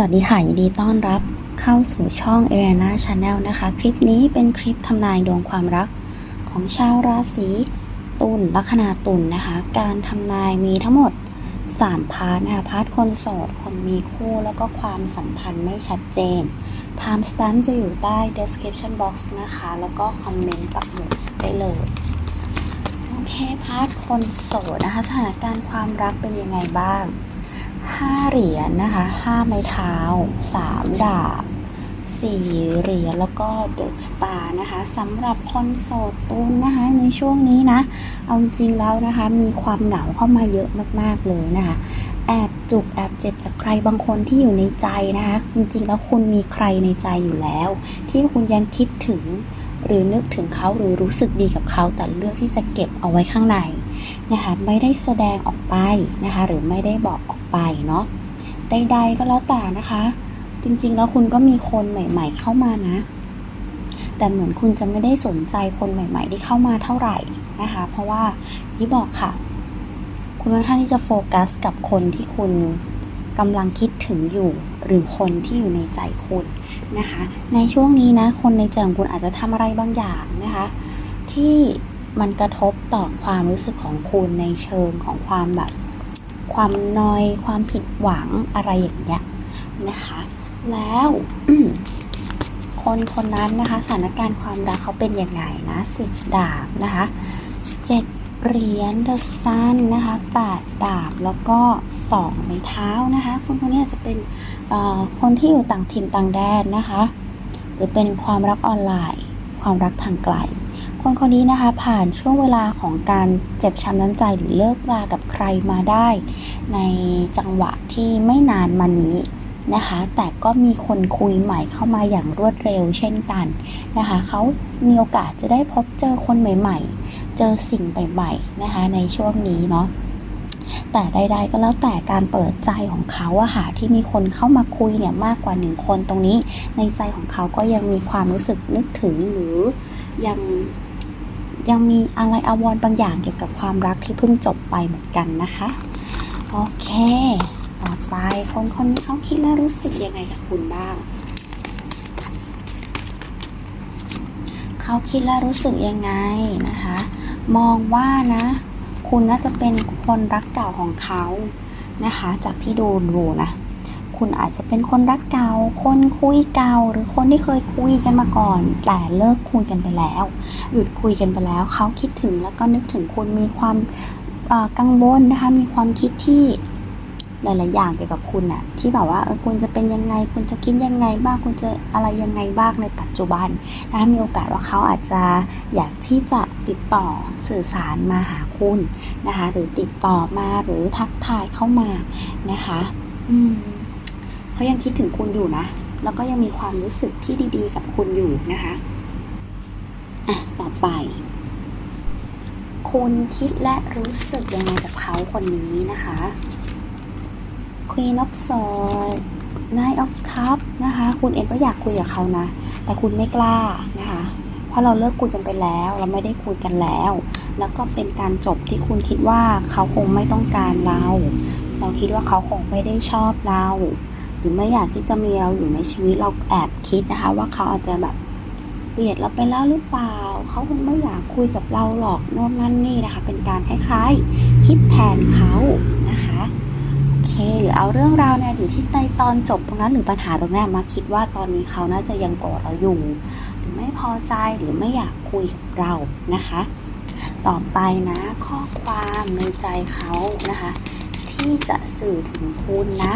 สวัสดีค่ะ ยินดีต้อนรับเข้าสู่ช่อง a r i a n a Channel นะคะ คลิปนี้เป็นคลิปทำนายดวงความรักของชาวราศีตุลลัคนาตุลนะคะ การทำนายมีทั้งหมด 3 พาร์ทนะคะพาร์ทคนโสด คนมีคู่แล้วก็ความสัมพันธ์ไม่ชัดเจน Time stamp จะอยู่ใต้ description box นะคะ แล้วก็คอมเมนต์ปักหมุดได้เลย โอเค พาร์ทคนโสดนะคะ สถานการณ์ความรักเป็นยังไงบ้าง ห้าเหรียญนะคะห้าไม้เท้าสามดาบสี่เหรียญแล้วก็เดอะสตาร์นะคะสำหรับคนโสดตุนนะคะในช่วงนี้นะ เอาจริงแล้วนะคะ มีความเหงาเข้ามาเยอะมากๆเลยนะคะ แอบจุกแอบเจ็บจากใครบางคนที่อยู่ในใจนะคะ จริงๆแล้วคุณมีใครในใจอยู่แล้ว ที่คุณยังคิดถึงหรือนึกถึงเขาหรือรู้สึกดีกับเขาแต่เลือกที่จะเก็บเอาไว้ข้างใน นะคะไม่ได้แสดงออกไปนะคะหรือไม่ได้บอกออกไปเนาะใดๆก็แล้วแต่นะคะ จริงๆแล้วคุณก็มีคนใหม่ ๆ เข้ามานะ แต่เหมือนคุณจะไม่ได้สนใจคนใหม่ ๆ ที่เข้ามาเท่าไหร่นะคะ เพราะว่าที่บอกค่ะ คุณค่อนข้างที่จะโฟกัสกับคนที่คุณกำลังคิดถึงอยู่หรือคนที่อยู่ในใจคุณนะคะ ในช่วงนี้นะ คนในใจของคุณอาจจะทำอะไรบางอย่างนะคะ ที่ มันกระทบต่อความรู้สึกของคุณในเชิงของความแบบ ความนอย ความผิดหวังอะไรอย่างเงี้ยนะคะ แล้วคนคนนั้นนะคะสถานการณ์ความรักเขาเป็นยังไงนะสิบดาบนะคะเจ็ดเหรียญเดอะซันนะคะแปดดาบแล้วก็สองไม้เท้านะคะคนคนนี้อาจจะเป็นเอ่อคนที่อยู่ต่างถิ่นต่างแดนนะคะ หรือเป็นความรักออนไลน์ ความรักทางไกล คนคนนี้นะคะผ่านช่วงเวลาของการเจ็บช้ำน้ำใจหรือเลิกรากับใครมาได้ ในจังหวะที่ไม่นานมานี้นะคะ แต่ก็มีคนคุยใหม่เข้ามาอย่างรวดเร็วเช่นกันนะคะ เขามีโอกาสจะได้พบเจอคนใหม่ ๆ เจอสิ่งใหม่ๆนะคะ ในช่วงนี้เนาะ แต่ใดๆก็แล้วแต่การเปิดใจของเขาอะค่ะที่มีคนเข้ามาคุยเนี่ยมากกว่าหนึ่งคนตรงนี้ ในใจของเขาก็ยังมีความรู้สึกนึกถึงหรือยัง ยังมีอะไรอาวรบางอย่างเกี่ยวกับความรักที่เพิ่งจบไปเหมือนกันนะคะ โอเค ต่อไปคนคนนี้เขาคิดและรู้สึกยังไงกับคุณบ้าง เขาคิดและรู้สึกยังไงนะคะ มองว่านะ คุณน่าจะเป็นคนรักเก่าของเขานะคะ จากที่ดูดูนะ คุณอาจจะเป็นคนรักเก่า คนคุยเก่า หรือคนที่เคยคุยกันมาก่อน แต่เลิกคุยกันไปแล้ว หยุดคุยกันไปแล้ว เขาคิดถึงแล้วก็นึกถึงคุณมีความกังวลนะคะ มีความคิดที่หลาย ๆ อย่างเกี่ยวกับคุณอะที่แบบว่าเออคุณจะเป็นยังไง คุณจะคิดยังไงบ้าง คุณจะอะไรยังไงบ้างในปัจจุบันนะคะมีโอกาสว่าเขาอาจจะอยากที่จะติดต่อสื่อสารมาหาคุณนะคะ หรือติดต่อมาหรือทักทายเข้ามานะคะ อืม เขายังคิดถึงคุณอยู่นะ แล้วก็ยังมีความรู้สึกที่ดีๆ กับคุณอยู่นะคะอะต่อไป คุณคิดและรู้สึกยังไงกับเขาคนนี้นะคะ Queen of Swords Knight of Cups นะคะ คุณเองก็อยากคุยกับเขานะ แต่คุณไม่กล้านะคะเพราะเราเลิกคุยกันไปแล้ว เราไม่ได้คุยกันแล้ว แล้วก็เป็นการจบที่คุณคิดว่าเขาคงไม่ต้องการเรา เราคิดว่าเขาคงไม่ได้ชอบเรา หรือไม่อยากที่จะมีเราอยู่ในชีวิตเราแอบคิดนะคะ ว่าเขาอาจจะแบบเปลี่ยนเราไปแล้วหรือเปล่า เขาคงไม่อยากคุยกับเราหรอกโน่นนั่นนี่นะคะ เป็นการคล้ายๆคิดแทนเขานะคะโอเคหรือเอาเรื่องราวในอดีตที่ในตอนจบตรงนั้นหรือปัญหาตรงนั้นมาคิดว่าตอนนี้เขาน่าจะยังโกรธเราอยู่ หรือไม่พอใจหรือไม่อยากคุยกับเรานะคะ ต่อไปนะข้อความในใจเขานะคะ ที่จะสื่อถึงคุณนะ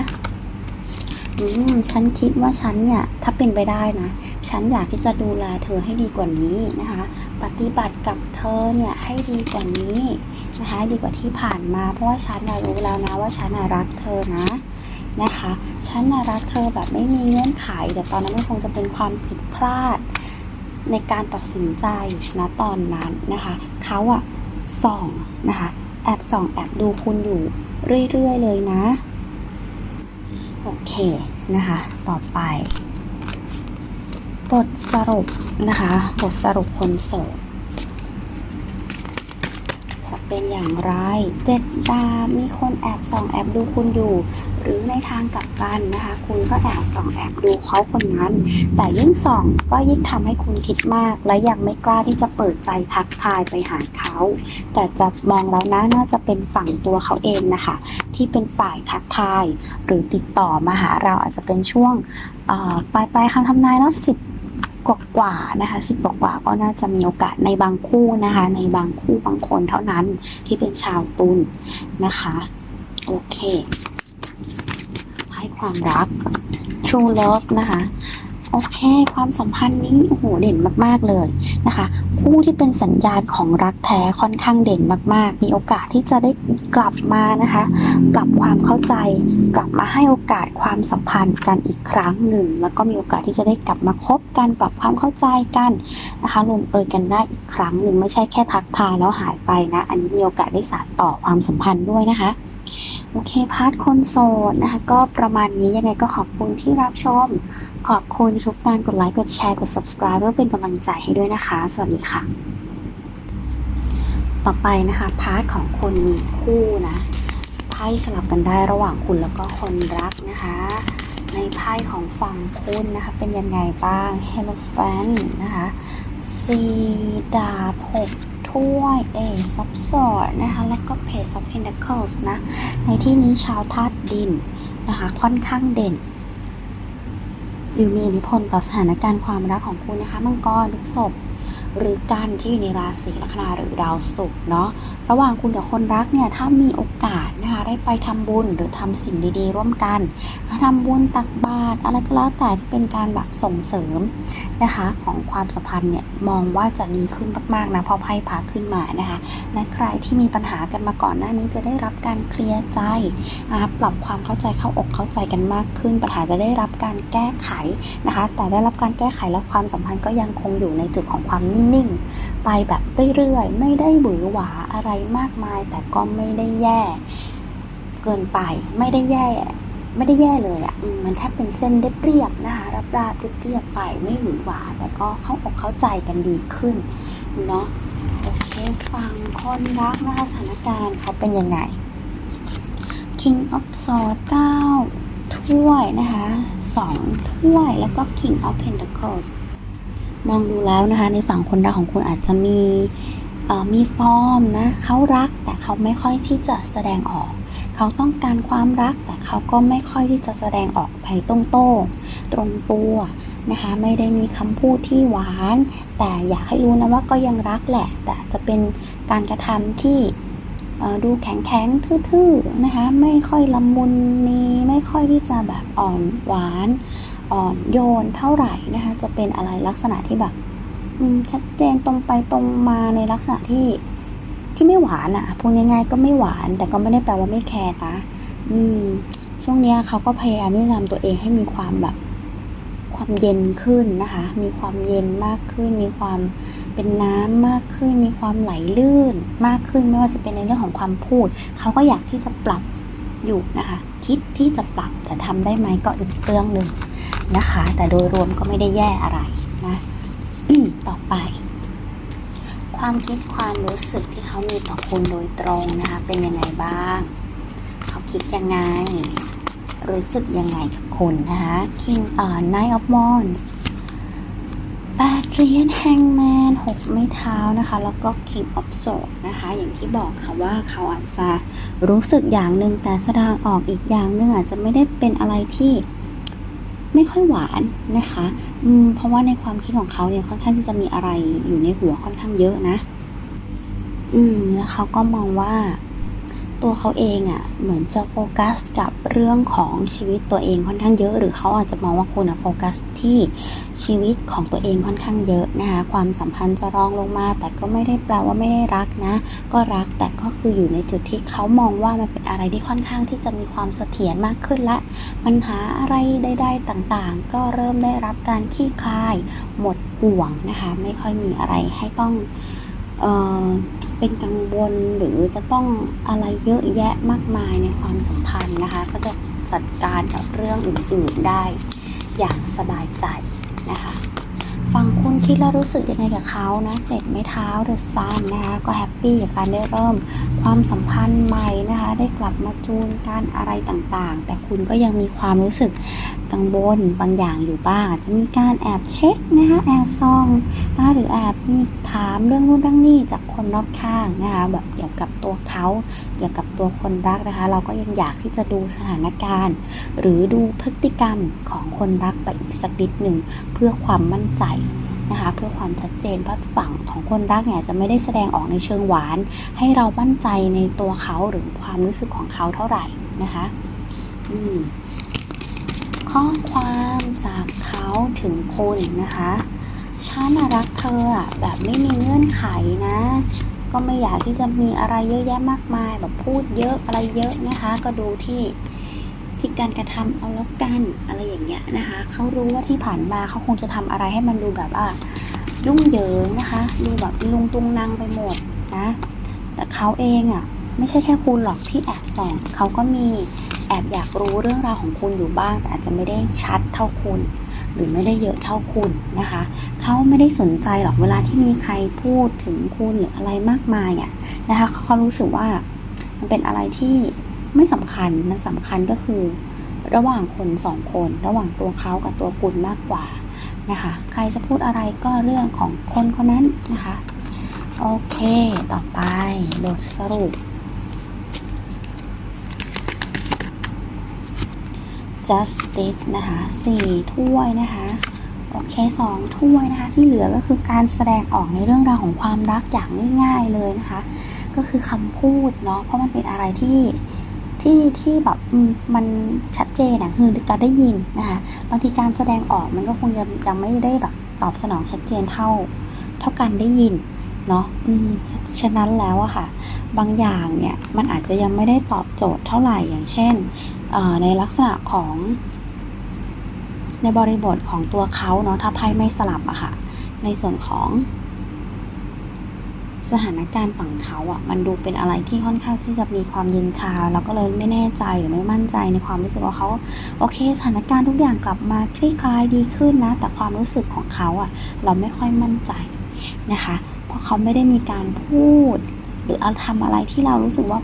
ฉันคิดว่าฉันเนี่ยถ้าเป็นไปได้นะ ฉันอยากที่จะดูแลเธอให้ดีกว่านี้นะคะ ปฏิบัติกับเธอเนี่ยให้ดีกว่านี้นะคะ ดีกว่าที่ผ่านมา เพราะว่าฉันรู้แล้วนะว่าฉันรักเธอนะนะคะ ฉันรักเธอแบบไม่มีเงื่อนไขแต่ตอนนั้นมันคงจะเป็นความผิดพลาดในการตัดสินใจนะตอนนั้นนะคะเขาอะส่องนะคะ แอบส่องแอบดูคุณอยู่เรื่อยๆเลยนะ โอเคนะคะ ต่อไป บทสรุปนะคะ บทสรุปคนโสด เป็นอย่างไรเจ็ดดาบมีคนแอบส่องแอบดูคุณอยู่ หรือในทางกลับกันนะคะ คุณก็แอบส่องแอบดูเขาคนนั้น แต่ยิ่งส่องก็ยิ่งทำให้คุณคิดมาก และยังไม่กล้าที่จะเปิดใจทักทายไปหาเขา แต่จะมองแล้วนะน่าจะเป็นฝั่งตัวเขาเองนะคะ ที่เป็นฝ่ายทักทาย หรือติดต่อมาหาเราอาจจะเป็นช่วงปลายปลายๆคำทำนายแล้วสิบ กว่ากว่านะคะสิบกว่ากว่าก็น่าจะมีโอกาสในบางคู่นะคะ ในบางคู่บางคนเท่านั้นที่เป็นชาวตุลนะคะ โอเค ให้ความรัก True Love นะคะ โอเค ความสัมพันธ์นี้โอ้โหเด่นมาก ๆ เลยนะคะ คู่ที่เป็นสัญญาณของรักแท้ค่อนข้างเด่นมาก ๆ มีโอกาสที่จะได้กลับมานะคะ ปรับความเข้าใจ กลับมาให้โอกาสความสัมพันธ์กันอีกครั้งหนึ่ง แล้วก็มีโอกาสที่จะได้กลับมาคบกันปรับความเข้าใจกันนะคะลงเอยกันได้อีกครั้งหนึ่งไม่ใช่แค่ทักทายแล้วหายไปนะ อันนี้มีโอกาสได้สานต่อความสัมพันธ์ด้วยนะคะโอเคพาร์ทคนโสดนะคะ ก็ประมาณนี้ยังไงก็ขอบคุณที่รับชม ขอบคุณทุกการกดไลค์ กดแชร์ กด subscribe เพื่อเป็นกำลังใจให้ด้วยนะคะ สวัสดีค่ะ ต่อไปนะคะพาร์ทของคนมีคู่นะไพ่สลับกันได้ระหว่างคุณแล้วก็คนรักนะคะ ในไพ่ของฝั่งคุณนะคะ เป็นยังไงบ้าง h e l o p h a n นะคะสีดาบหกถ้วยเอซับซอร์นะคะ แล้วก็เพจ of Pentacles นะ ในที่นี้ชาวธาตุดินนะคะ ค่อนข้างเด่น หรือมีอิทธิพลต่อสถานการณ์ความรักของคุณนะคะ มังกรหรือศพหรือกันที่อยู่ในราศีลัคนาหรือดาวศุกร์เนาะระหว่างคุณกับคนรักเนี่ยถ้ามีโอกาสนะคะได้ไปทำบุญหรือทำสิ่งดีๆ ร่วมกันทำบุญตักบาตรอะไรก็แล้วแต่ที่เป็นการแบบส่งเสริมนะคะของความสัมพันธ์เนี่ยมองว่าจะดีขึ้นมากๆนะเพราะไพ่พาขึ้นมานะคะและใครที่มีปัญหากันมาก่อนหน้านี้จะได้รับการเคลียร์ใจนะคะปรับความเข้าใจเข้าอกเข้าใจกันมากขึ้น ปัญหาจะได้รับการแก้ไขนะคะแต่ได้รับการแก้ไขและความสัมพันธ์ก็ยังคงอยู่ในจุดของความนิ่งๆ ไปแบบเรื่อยๆ ไม่ได้หวือหวา อะไรมากมาย แต่ก็ไม่ได้แย่ เกินไปไม่ได้แย่ ไม่ได้แย่เลยอะ่ะมันแค่เป็นเส้นเรียบๆนะคะราบๆเรียบๆไปไม่หวือหวา แต่ก็เข้าอกเข้าใจกันดีขึ้นเนาะโอเคฟังคนรักนะคะสถานการณ์เขาเป็นยังไง King of Swords 9ถ้วยนะคะ2ถ้วยแล้วก็ King of Pentacles มองดูแล้วนะคะในฝั่งคนรักของคุณอาจจะมี มีฟอร์มนะเขารักแต่เขาไม่ค่อยที่จะแสดงออก เขาต้องการความรักแต่เขาก็ไม่ค่อยที่จะแสดงออกไปตรงโต้งตรงตัวนะคะไม่ได้มีคำพูดที่หวาน แต่อยากให้รู้นะว่าก็ยังรักแหละ แต่จะเป็นการกระทำที่ดูแข็งแข็งทื่อๆนะคะไม่ค่อยละมุนนีไม่ค่อยที่จะแบบอ่อนหวานอ่อนโยนเท่าไหร่นะคะจะเป็นอะไรลักษณะที่แบบ ชัดเจนตรงไปตรงมาในลักษณะที่ที่ไม่หวานอะ่ะพูดง่ายๆก็ไม่หวาน แต่ก็ไม่ได้แปลว่าไม่แคร์นะอืม ช่วงเนี้ยเขาก็พยายามที่จะทำตัวเองให้มีความแบบ ความเย็นขึ้นนะคะ มีความเย็นมากขึ้น มีความเป็นน้ำมากขึ้น มีความไหลลื่นมากขึ้นไม่ว่าจะเป็นในเรื่องของความพูด เขาก็อยากที่จะปรับอยู่นะคะ คิดที่จะปรับแต่ทำได้ไหมก็อีกเรื่องหนึ่งนะคะ แต่โดยรวมก็ไม่ได้แย่อะไรนะ ต่อไป ความคิดความรู้สึกที่เขามีต่อคุณโดยตรงนะคะ เป็นยังไงบ้าง เขาคิดยังไง รู้สึกยังไงกับคุณนะคะ King เอ่อ Knight of Wands แปดเหรียญ Hangman หกไม้เท้านะคะ แล้วก็ King of Swords นะคะ อย่างที่บอกค่ะว่าเขาอาจจะรู้สึกอย่างหนึ่งแต่แสดงออกอีกอย่างหนึ่งอาจจะไม่ได้เป็นอะไรที่ ไม่ค่อยหวานนะคะอืมเพราะว่าในความคิดของเขาเนี่ยค่อนข้างที่จะมีอะไรอยู่ในหัวค่อนข้างเยอะนะ อืมแล้วเขาก็มองว่า ตัวเขาเองอะ่ะเหมือนจะโฟกัสกับเรื่องของชีวิตตัวเองค่อนข้างเยอะ หรือเขาอาจจะมองว่าคุณอะโฟกัสที่ชีวิตของตัวเองค่อนข้างเยอะนะคะความสัมพันธ์จะรองลงมา แต่ก็ไม่ได้แปลว่าไม่ได้รักนะ ก็รักแต่ก็คืออยู่ในจุดที่เขามองว่ามันเป็นอะไรที่ค่อนข้างที่จะมีความเสถียรมากขึ้นละปัญหาอะไรใดๆต่างๆ ก็เริ่มได้รับการคลี่คลาย หมดห่วงนะคะ ไม่ค่อยมีอะไรให้ต้อง เอ่อเป็นกังวลหรือจะต้องอะไรเยอะแยะมากมายในความสัมพันธ์นะคะ ก็จะจัดการกับเรื่องอื่นๆได้อย่างสบายใจนะคะฟังคุณคิดแล้วรู้สึกยังไงกับเขานะเจ็ดไม้เท้าเดอะซันนะคะก็แฮป ปี้การได้เริ่มความสัมพันธ์ใหม่นะคะ ได้กลับมาจูนการอะไรต่างๆ แต่คุณก็ยังมีความรู้สึกกังวลบางอย่างอยู่บ้างอาจจะมีการแอบเช็คนะคะแอบซองนะคะหรือแอบมีถามเรื่องนู่นเรื่องนี้จากคนรอบข้างนะคะแบบเกี่ยวกับตัวเขาเกี่ยวกับตัวคนรักนะคะ เราก็ยังอยากที่จะดูสถานการณ์ หรือดูพฤติกรรมของคนรักไปอีกสักนิดหนึ่งเพื่อความมั่นใจ นะคะเพื่อความชัดเจนเพราะฝั่งของคนรักเนี่ยจะไม่ได้แสดงออกในเชิงหวาน ให้เรามั่นใจในตัวเขาหรือความรู้สึกของเขาเท่าไหร่นะคะข้อความจากเขาถึงคุณนะคะฉันรักเธอแบบไม่มีเงื่อนไขนะ ก็ไม่อยากที่จะมีอะไรเยอะแยะมากมาย แบบพูดเยอะอะไรเยอะนะคะ ก็ดูที่ ที่การกระทำเอาแล้วกันอะไรอย่างเงี้ยนะคะเขารู้ว่าที่ผ่านมาเขาคงจะทำอะไรให้มันดูแบบว่ายุ่งเหยิงนะคะ ดูแบบลุงตุงนางไปหมดนะ แต่เขาเองอะ่ะไม่ใช่แค่คุณหรอกที่แอบส่องเขาก็มีแอบอยากรู้เรื่องราวของคุณอยู่บ้าง แต่อาจจะไม่ได้ชัดเท่าคุณ หรือไม่ได้เยอะเท่าคุณนะคะเขาไม่ได้สนใจหรอกเวลาที่มีใครพูดถึงคุณหรืออะไรมากมายอะนะคะเขารู้สึกว่ามันเป็นอะไรที่ ไม่สำคัญมันสำคัญก็คือ ระหว่างคนสองคน ระหว่างตัวเขากับตัวคุณมากกว่านะคะใครจะพูดอะไรก็เรื่องของคนคนนั้นนะคะโอเค ต่อไปบทสรุป justice นะคะสี่ถ้วยนะคะโอเคสองถ้วยนะคะ ที่เหลือก็คือการแสดงออกในเรื่องราวของความรักอย่างง่าย ๆเลยนะคะ ก็คือคำพูดเนาะเพราะมันเป็นอะไรที่ ที่ที่แบบมันชัดเจนนะคือการได้ยินนะคะบางทีการแสดงออกมันก็คงยังยังไม่ได้แบบตอบสนองชัดเจนเท่า เท่าการได้ยินเนาะอืมฉะนั้นแล้วอะค่ะ บางอย่างเนี่ยมันอาจจะยังไม่ได้ตอบโจทย์เท่าไหร่อย่างเช่นในลักษณะของในบริบทของตัวเขาเนาะถ้าไพ่ไม่สลับอะค่ะ ในส่วนของ สถานการณ์ฝั่งเขาอะมันดูเป็นอะไรที่ค่อนข้างที่จะมีความเย็นชา แล้วก็เลยไม่แน่ใจหรือไม่มั่นใจในความรู้สึกว่าเขาโอเค สถานการณ์ทุกอย่างกลับมาคลี่คลายดีขึ้นนะ แต่ความรู้สึกของเขาอะเราไม่ค่อยมั่นใจนะคะ เพราะเขาไม่ได้มีการพูด หรืออทำอะไรที่เรารู้สึกว่า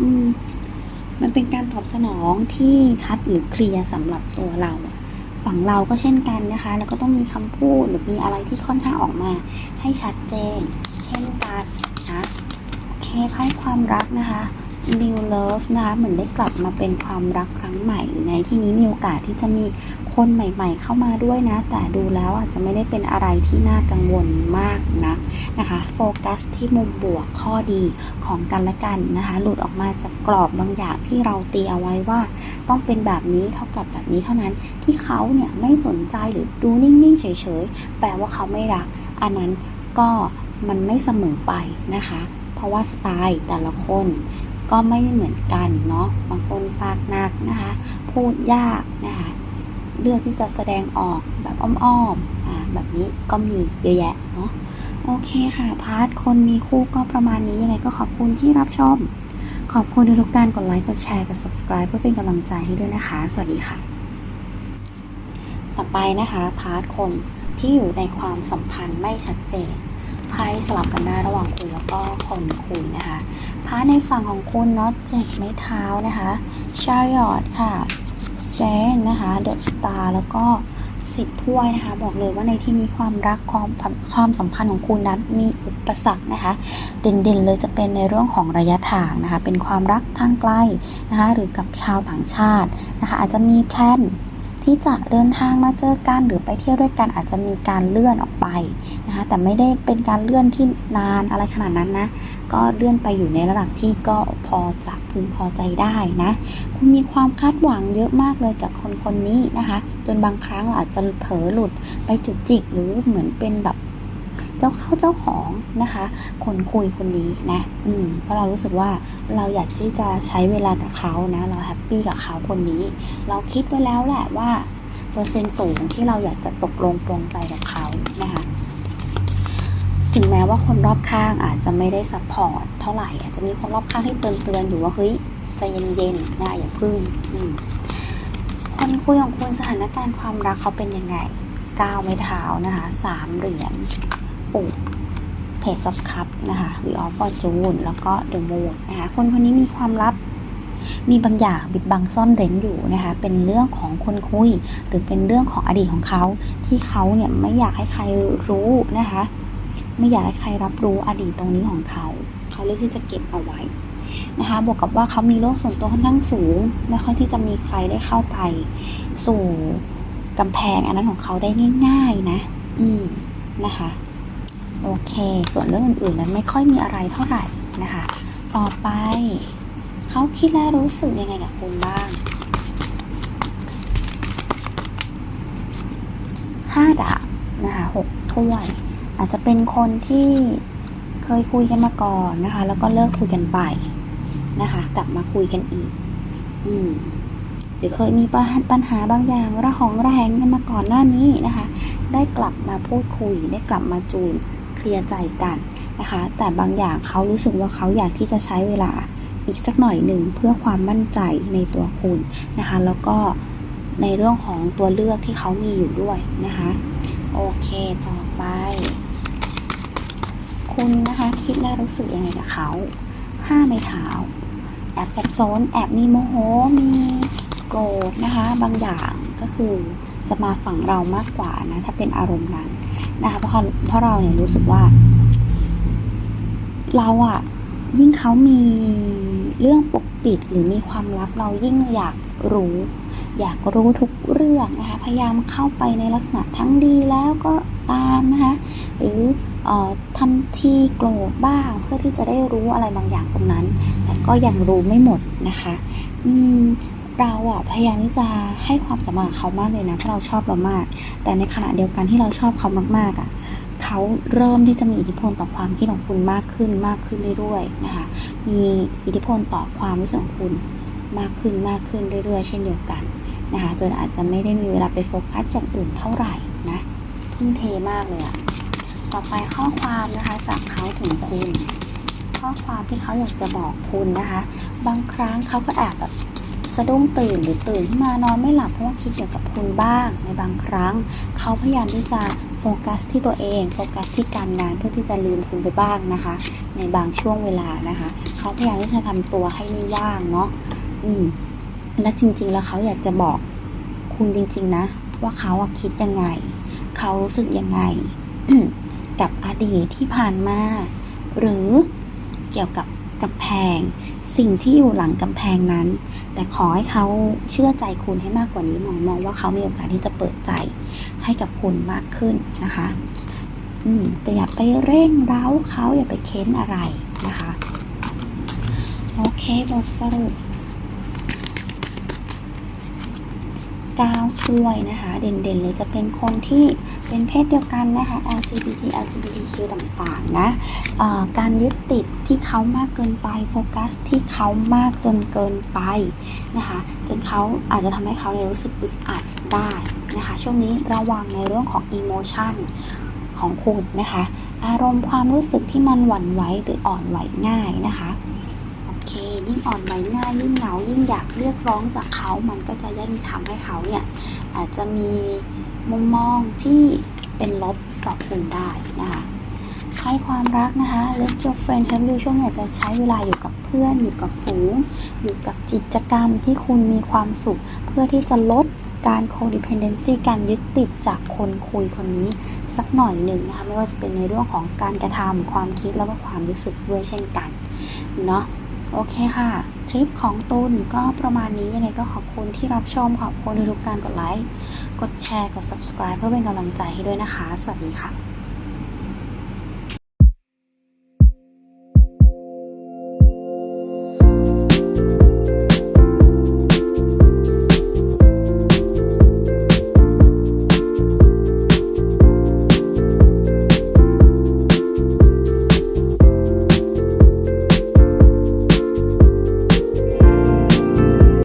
มันเป็นการตอบสนองที่ชัดหรือเคลียร์สำหรับตัวเราฝั่งเราก็เช่นกันนะคะ แล้วก็ต้องมีคำพูดหรือมีอะไรที่ค่อนข้างออกมาให้ชัดเจน เช่นกัน นะโอเคไพ่ความรักนะคะ new love นะคะเหมือนได้กลับมาเป็นความรักครั้งใหม่ในที่นี้มีโอกาสที่จะมีคนใหม่ ๆ เข้ามาด้วยนะ แต่ดูแล้วอาจจะไม่ได้เป็นอะไรที่น่ากังวลมากนักนะคะโฟกัสที่มุมบวกข้อดีของกันและกันนะคะ หลุดออกมาจากกรอบบางอย่างที่เราตีเอาไว้ว่า ต้องเป็นแบบนี้เท่ากับแบบนี้เท่านั้นที่เขาเนี่ยไม่สนใจหรือดูนิ่งๆเฉยๆแปลว่าเขาไม่รัก อันนั้นก็ มันไม่เสมอไปนะคะ เพราะว่าสไตล์แต่ละคนก็ไม่เหมือนกันเนาะ บางคนปากหนักนะคะ พูดยากนะคะ เลือกที่จะแสดงออกแบบอ้อมๆอ่าแบบนี้ก็มีเยอะแยะเนาะ โอเคค่ะ พาร์ทคนมีคู่ก็ประมาณนี้ยังไงก็ขอบคุณที่รับชม ขอบคุณทุกการกดไลค์ กดแชร์ กด subscribe เพื่อเป็นกำลังใจให้ด้วยนะคะ สวัสดีค่ะ ต่อไปนะคะ พาร์ทคนที่อยู่ในความสัมพันธ์ไม่ชัดเจน ไพ่สลับกันได้ระหว่างคุณแล้วก็คนคุยนะคะพาร์ทในฝั่งของคุณเนาะเจ็ดไม้เท้านะคะ chariot ค่ะ strength นะคะ the star แล้วก็สิบถ้วยนะคะบอกเลยว่าในที่นี้ความรักความความสัมพันธ์ของคุณนั้นมีอุปสรรคนะคะ เด่นๆเลยจะเป็นในเรื่องของระยะทางนะคะ เป็นความรักทางไกลนะคะหรือกับชาวต่างชาตินะคะ อาจจะมีแพลน ที่จะเดินทางมาเจอกันหรือไปเที่ยวด้วยกันอาจจะมีการเลื่อนออกไปนะคะแต่ไม่ได้เป็นการเลื่อนที่นานอะไรขนาดนั้นนะก็เลื่อนไปอยู่ในระดับที่ก็พอจะพึงพอใจได้นะคุณมีความคาดหวังเยอะมากเลยกับคนคนนี้นะคะ จนบางครั้งอาจจะเผลอหลุดไปจุกจิกหรือเหมือนเป็นแบบ เจ้าเข้าเจ้าของนะคะ คนคุยคนนี้นะอืมเพราะเรารู้สึกว่าเราอยากที่จะใช้เวลากับเขานะ เราแฮปปี้กับเขาคนนี้ เราคิดไว้แล้วแหละว่าเปอร์เซ็นต์สูงที่เราอยากจะตกลงปรงใจกับเขานะคะถึงแม้ว่าคนรอบข้างอาจจะไม่ได้ซัพพอร์ตเท่าไหร่อาจจะมีคนรอบข้างที่เตือนเตือนๆอยู่ว่าเฮ้ยใจเย็นๆนะอย่าพึ่งคนคุยของคุณสถานการณ์ความรักเขาเป็นยังไง9ไม้เท้านะคะ3เหรียญ ปุกเพจอ f คัพนะคะวีออฟฟอร์จูนแล้วก็เดอะมูนนะคะคนคนนี้มีความลับ มีบางอย่างบิดบังซ่อนเร้นอยู่นะคะ เป็นเรื่องของคนคุย หรือเป็นเรื่องของอดีตของเขา ที่เขาเนี่ยไม่อยากให้ใครรู้นะคะ ไม่อยากให้ใครรับรู้อดีตตรงนี้ของเขา เขาเลือกที่จะเก็บเอาไว้นะคะบวกกับว่าเขามีโลกส่วนตัวค่อนข้างสูง ไม่ค่อยที่จะมีใครได้เข้าไป สู่กำแพงอันนั้นของเขาได้ง่าย ๆ นะ อืมนะคะ โอเค ส่วนเรื่องอื่นๆนั้นไม่ค่อยมีอะไรเท่าไหร่นะคะ ต่อไปเขาคิดและรู้สึกยังไงกับคุณบ้างห้าดาบนะคะหกถ้วย อาจจะเป็นคนที่เคยคุยกันมาก่อนนะคะ แล้วก็เลิกคุยกันไปนะคะ กลับมาคุยกันอีก อืมหรือเคยมีปัญหาบางอย่างระหองระแหงกันมาก่อนหน้านี้นะคะ ได้กลับมาพูดคุย ได้กลับมาจูน เคลียร์ใจกันนะคะ แต่บางอย่างเขารู้สึกว่าเขาอยากที่จะใช้เวลาอีกสักหน่อยหนึ่งเพื่อความมั่นใจในตัวคุณนะคะ แล้วก็ในเรื่องของตัวเลือกที่เขามีอยู่ด้วยนะคะ โอเคต่อไป คุณนะคะคิดและรู้สึกยังไงกับเขาห้าไม้เท้าแอบสับสนแอบมีโมโหมีโกรธนะคะ บางอย่างก็คือจะมาฝั่งเรามากกว่านะถ้าเป็นอารมณ์นั้น นะคะเพราะเพราะเราเนี่ยรู้สึกว่า เราอะยิ่งเขามีเรื่องปกปิดหรือมีความลับเรายิ่งอยากรู้ อยากรู้ทุกเรื่องนะคะพยายามเข้าไปในลักษณะทั้งดีแล้วก็ตามนะคะหรืออทำทีโกรธบ้างเพื่อที่จะได้รู้อะไรบางอย่างตรงนั้น แต่ก็ยังรู้ไม่หมดนะคะอืม เราอะพยายามที่จะให้ความสำคัญกับเขามากเลยนะเพราะเราชอบเรามาก แต่ในขณะเดียวกันที่เราชอบเขามากๆอะเขาเริ่มที่จะมีอิทธิพลต่อความคิดของคุณมากขึ้นมากขึ้นเรื่อยๆนะคะ มีอิทธิพลต่อความรู้สึกของคุณมากขึ้นมากขึ้นเรื่อยๆ เช่นเดียวกันนะคะจนอาจจะไม่ได้มีเวลาไปโฟกัสอย่างอื่นเท่าไหร่นะทุ่มเทมากเลยอะต่อไปข้อความนะคะจากเขาถึงคุณ ข้อความที่เขาอยากจะบอกคุณนะคะ บางครั้งเขาก็แอบแบบ สะดุ้งตื่นหรือตื่นขึ้นมานอนไม่หลับเพราะว่าคิดเกี่ยวกับคุณบ้างในบางครั้ง เขาพยายามที่จะโฟกัสที่ตัวเองโฟกัสที่การงานเพื่อที่จะลืมคุณไปบ้างนะคะ ในบางช่วงเวลานะคะ เขาพยายามที่จะทำตัวให้ไม่ว่างเนาะอืมและจริง ๆ แล้วเขาอยากจะบอกคุณจริง ๆ นะ ว่าเขาคิดยังไง เขารู้สึกยังไง กับอดีตที่ผ่านมา หรือเกี่ยวกับ กำแพง สิ่งที่อยู่หลังกำแพงนั้น แต่ขอให้เขาเชื่อใจคุณให้มากกว่านี้หน่อยมองว่าเขามีโอกาสที่จะเปิดใจให้กับคุณมากขึ้นนะคะ อืมแต่อย่าไปเร่งเร้าเขาอย่าไปเค้นอะไรนะคะ โอเคบทสรุป 9 ถ้วยนะคะ เด่นๆเลยจะเป็นคนที่เป็นเพศเดียวกันนะคะ LGBT LGBTQ ต่างๆนะการยึดติดที่เขามากเกินไปโฟกัสที่เขามากจนเกินไปนะคะ จนเขาอาจจะทำให้เขารู้สึกอึดอัดได้นะคะ ช่วงนี้ระวังในเรื่องของ emotion ของคุณนะคะ อารมณ์ความรู้สึกที่มันหวั่นไหวหรืออ่อนไหวง่ายนะคะ ยิ่งอ่อนไหวง่ายยิ่งเหงายิ่งอยากเรียกร้องจากเขามันก็จะยิ่งทำให้เขาเนี่ยอาจจะมีมุมมองที่เป็นลบต่อคุณได้นะคะให้ความรักนะคะ Let your friend help you ช่วงนี้จะใช้เวลาอยู่กับเพื่อน อยู่กับฝูง อยู่กับกิจกรรมที่คุณมีความสุข เพื่อที่จะลดการ codependency การยึดติดจากคนคุยคนนี้สักหน่อยหนึ่งนะคะ ไม่ว่าจะเป็นในเรื่องของการกระทำความคิดแล้วก็ความรู้สึกด้วยเช่นกันเนาะ โอเคค่ะ คลิปของตุนก็ประมาณนี้ยังไงก็ขอบคุณที่รับชมขอบคุณทุกการกดไลค์ กดแชร์ กด subscribe เพื่อเป็นกำลังใจให้ด้วยนะคะ สวัสดีค่ะ